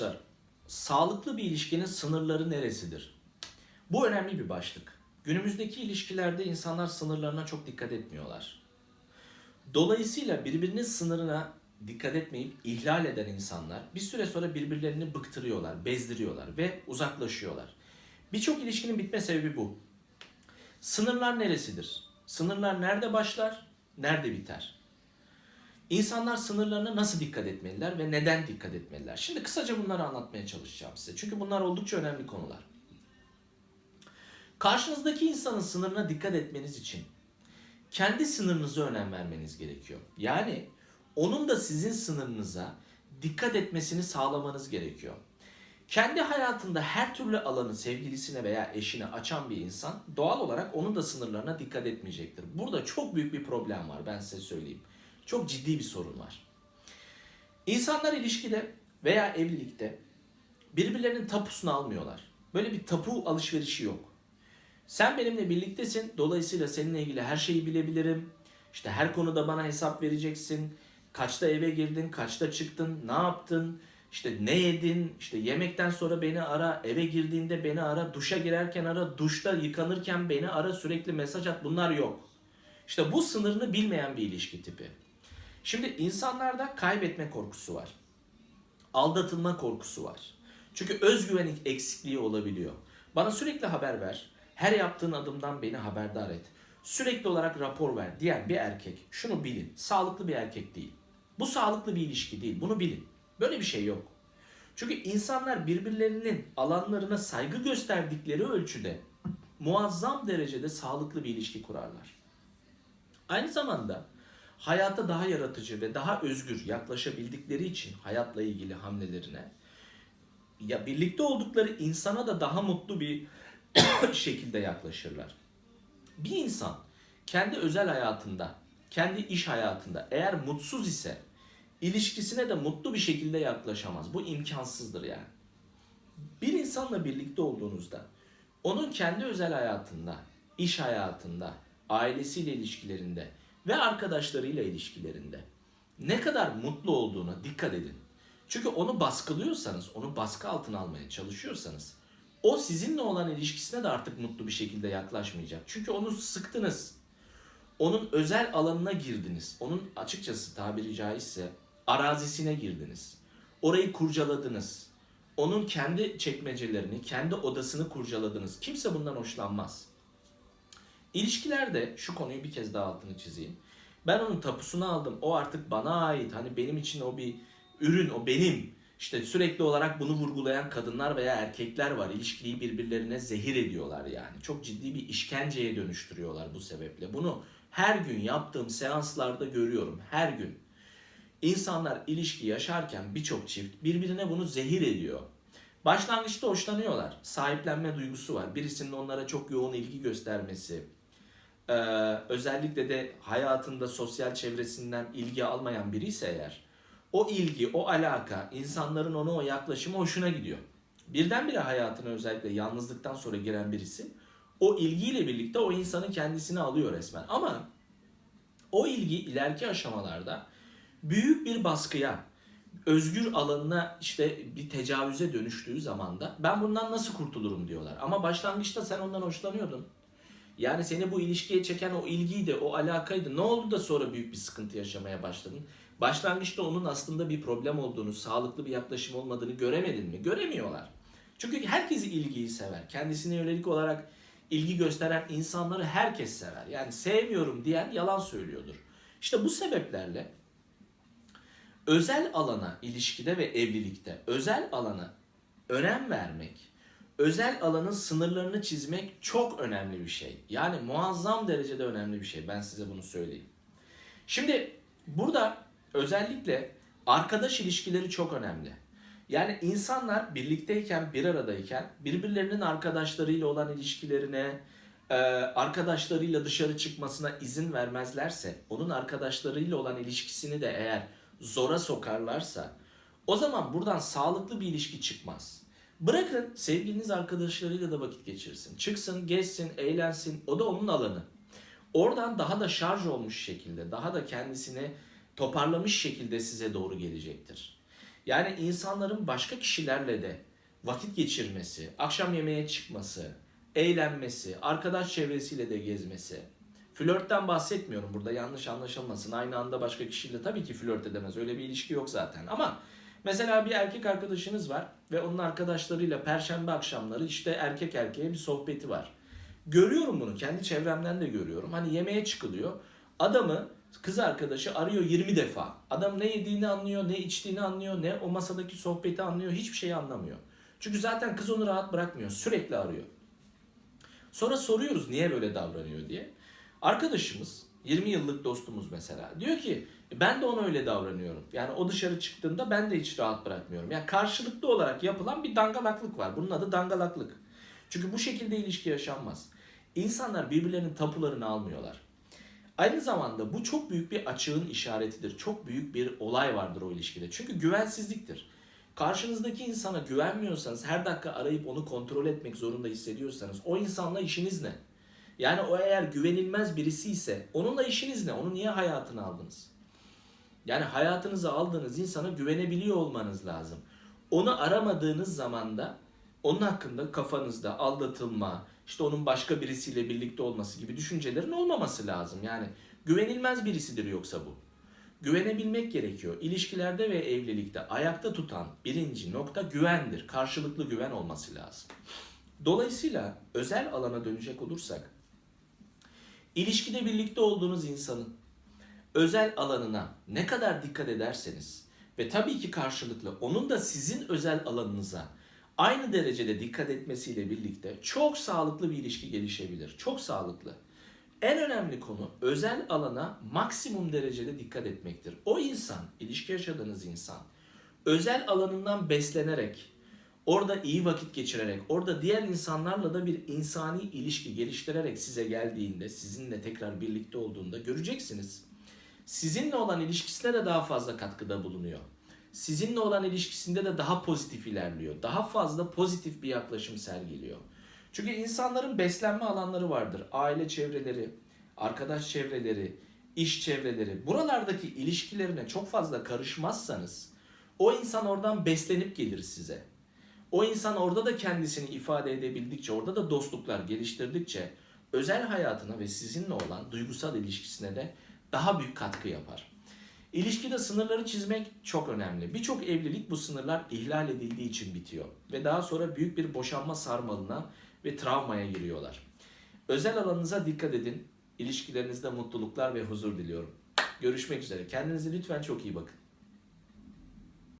Arkadaşlar, sağlıklı bir ilişkinin sınırları neresidir? Bu önemli bir başlık. Günümüzdeki ilişkilerde insanlar sınırlarına çok dikkat etmiyorlar. Dolayısıyla birbirinin sınırına dikkat etmeyip ihlal eden insanlar bir süre sonra birbirlerini bıktırıyorlar, bezdiriyorlar ve uzaklaşıyorlar. Birçok ilişkinin bitme sebebi bu. Sınırlar neresidir? Sınırlar nerede başlar, nerede biter? İnsanlar sınırlarına nasıl dikkat etmeliler ve neden dikkat etmeliler? Şimdi kısaca bunları anlatmaya çalışacağım size. Çünkü bunlar oldukça önemli konular. Karşınızdaki insanın sınırına dikkat etmeniz için kendi sınırınıza önem vermeniz gerekiyor. Yani onun da sizin sınırınıza dikkat etmesini sağlamanız gerekiyor. Kendi hayatında her türlü alanı sevgilisine veya eşine açan bir insan doğal olarak onun da sınırlarına dikkat etmeyecektir. Burada çok büyük bir problem var ben size söyleyeyim. Çok ciddi bir sorun var. İnsanlar ilişkide veya evlilikte birbirlerinin tapusunu almıyorlar. Böyle bir tapu alışverişi yok. Sen benimle birliktesin. Dolayısıyla seninle ilgili her şeyi bilebilirim. İşte her konuda bana hesap vereceksin. Kaçta eve girdin, kaçta çıktın, ne yaptın, işte ne yedin, işte yemekten sonra beni ara, eve girdiğinde beni ara, duşa girerken ara, duşta yıkanırken beni ara, sürekli mesaj at. Bunlar yok. İşte bu sınırını bilmeyen bir ilişki tipi. Şimdi insanlarda kaybetme korkusu var. Aldatılma korkusu var. Çünkü özgüven eksikliği olabiliyor. Bana sürekli haber ver. Her yaptığın adımdan beni haberdar et. Sürekli olarak rapor ver diyen bir erkek şunu bilin. Sağlıklı bir erkek değil. Bu sağlıklı bir ilişki değil. Bunu bilin. Böyle bir şey yok. Çünkü insanlar birbirlerinin alanlarına saygı gösterdikleri ölçüde muazzam derecede sağlıklı bir ilişki kurarlar. Aynı zamanda hayata daha yaratıcı ve daha özgür yaklaşabildikleri için hayatla ilgili hamlelerine ya birlikte oldukları insana da daha mutlu bir şekilde yaklaşırlar. Bir insan kendi özel hayatında, kendi iş hayatında eğer mutsuz ise ilişkisine de mutlu bir şekilde yaklaşamaz. Bu imkansızdır yani. Bir insanla birlikte olduğunuzda onun kendi özel hayatında, iş hayatında, ailesiyle ilişkilerinde ve arkadaşlarıyla ilişkilerinde ne kadar mutlu olduğuna dikkat edin. Çünkü onu baskılıyorsanız, onu baskı altına almaya çalışıyorsanız o sizinle olan ilişkisine de artık mutlu bir şekilde yaklaşmayacak. Çünkü onu sıktınız. Onun özel alanına girdiniz. Onun açıkçası tabiri caizse arazisine girdiniz. Orayı kurcaladınız. Onun kendi çekmecelerini, kendi odasını kurcaladınız. Kimse bundan hoşlanmaz. İlişkilerde şu konuyu bir kez daha altını çizeyim. Ben onun tapusunu aldım. O artık bana ait. Hani benim için o bir ürün, o benim. İşte sürekli olarak bunu vurgulayan kadınlar veya erkekler var. İlişkiyi birbirlerine zehir ediyorlar yani. Çok ciddi bir işkenceye dönüştürüyorlar bu sebeple. Bunu her gün yaptığım seanslarda görüyorum. Her gün. İnsanlar ilişki yaşarken birçok çift birbirine bunu zehir ediyor. Başlangıçta hoşlanıyorlar. Sahiplenme duygusu var. Birisinin onlara çok yoğun ilgi göstermesi. Ee, özellikle de hayatında sosyal çevresinden ilgi almayan biri ise eğer o ilgi, o alaka, insanların ona o yaklaşımı hoşuna gidiyor. Birdenbire hayatına özellikle yalnızlıktan sonra giren birisi o ilgiyle birlikte o insanın kendisini alıyor resmen. Ama o ilgi ileriki aşamalarda büyük bir baskıya, özgür alanına işte bir tecavüze dönüştüğü zaman da ben bundan nasıl kurtulurum diyorlar. Ama başlangıçta sen ondan hoşlanıyordun. Yani seni bu ilişkiye çeken o ilgiydi, o alakaydı. Ne oldu da sonra büyük bir sıkıntı yaşamaya başladın? Başlangıçta onun aslında bir problem olduğunu, sağlıklı bir yaklaşım olmadığını göremedin mi? Göremiyorlar. Çünkü herkes ilgiyi sever. Kendisine yönelik olarak ilgi gösteren insanları herkes sever. Yani sevmiyorum diyen yalan söylüyordur. İşte bu sebeplerle özel alana ilişkide ve evlilikte özel alana önem vermek, özel alanın sınırlarını çizmek çok önemli bir şey. Yani muazzam derecede önemli bir şey. Ben size bunu söyleyeyim. Şimdi burada özellikle arkadaş ilişkileri çok önemli. Yani insanlar birlikteyken, bir aradayken birbirlerinin arkadaşlarıyla olan ilişkilerine, e, arkadaşlarıyla dışarı çıkmasına izin vermezlerse, onun arkadaşlarıyla olan ilişkisini de eğer zora sokarlarsa, o zaman buradan sağlıklı bir ilişki çıkmaz. Bırakın sevgiliniz arkadaşlarıyla da vakit geçirsin. Çıksın, gezsin, eğlensin. O da onun alanı. Oradan daha da şarj olmuş şekilde, daha da kendisini toparlamış şekilde size doğru gelecektir. Yani insanların başka kişilerle de vakit geçirmesi, akşam yemeğe çıkması, eğlenmesi, arkadaş çevresiyle de gezmesi. Flörtten bahsetmiyorum burada yanlış anlaşılmasın. Aynı anda başka kişiyle tabii ki flört edemez. Öyle bir ilişki yok zaten. Ama mesela bir erkek arkadaşınız var ve onun arkadaşlarıyla perşembe akşamları işte erkek erkeğe bir sohbeti var. Görüyorum bunu. Kendi çevremden de görüyorum. Hani yemeğe çıkılıyor. Adamı kız arkadaşı arıyor 20 defa. Adam ne yediğini anlıyor, ne içtiğini anlıyor, ne o masadaki sohbeti anlıyor. Hiçbir şeyi anlamıyor. Çünkü zaten kız onu rahat bırakmıyor. Sürekli arıyor. Sonra soruyoruz niye böyle davranıyor diye. Arkadaşımız 20 yıllık dostumuz mesela diyor ki ben de ona öyle davranıyorum. Yani o dışarı çıktığında ben de hiç rahat bırakmıyorum. Yani karşılıklı olarak yapılan bir dangalaklık var. Bunun adı dangalaklık. Çünkü bu şekilde ilişki yaşanmaz. İnsanlar birbirlerinin tapularını almıyorlar. Aynı zamanda bu çok büyük bir açığın işaretidir. Çok büyük bir olay vardır o ilişkide. Çünkü güvensizliktir. Karşınızdaki insana güvenmiyorsanız, her dakika arayıp onu kontrol etmek zorunda hissediyorsanız o insanla işiniz ne? Yani o eğer güvenilmez birisi ise onunla işiniz ne? Onu niye hayatına aldınız? Yani hayatınıza aldığınız insana güvenebiliyor olmanız lazım. Onu aramadığınız zaman da onun hakkında kafanızda aldatılma, işte onun başka birisiyle birlikte olması gibi düşüncelerin olmaması lazım. Yani güvenilmez birisidir yoksa bu. Güvenebilmek gerekiyor. İlişkilerde ve evlilikte ayakta tutan birinci nokta güvendir. Karşılıklı güven olması lazım. Dolayısıyla özel alana dönecek olursak ilişkide birlikte olduğunuz insanın özel alanına ne kadar dikkat ederseniz ve tabii ki karşılıklı onun da sizin özel alanınıza aynı derecede dikkat etmesiyle birlikte çok sağlıklı bir ilişki gelişebilir. Çok sağlıklı. En önemli konu özel alana maksimum derecede dikkat etmektir. O insan, ilişki yaşadığınız insan özel alanından beslenerek, orada iyi vakit geçirerek, orada diğer insanlarla da bir insani ilişki geliştirerek size geldiğinde, sizinle tekrar birlikte olduğunda göreceksiniz. Sizinle olan ilişkisine de daha fazla katkıda bulunuyor. Sizinle olan ilişkisinde de daha pozitif ilerliyor. Daha fazla pozitif bir yaklaşım sergiliyor. Çünkü insanların beslenme alanları vardır. Aile çevreleri, arkadaş çevreleri, iş çevreleri. Buralardaki ilişkilerine çok fazla karışmazsanız o insan oradan beslenip gelir size. O insan orada da kendisini ifade edebildikçe, orada da dostluklar geliştirdikçe özel hayatına ve sizinle olan duygusal ilişkisine de daha büyük katkı yapar. İlişkide sınırları çizmek çok önemli. Birçok evlilik bu sınırlar ihlal edildiği için bitiyor ve daha sonra büyük bir boşanma sarmalına ve travmaya giriyorlar. Özel alanınıza dikkat edin. İlişkilerinizde mutluluklar ve huzur diliyorum. Görüşmek üzere. Kendinize lütfen çok iyi bakın.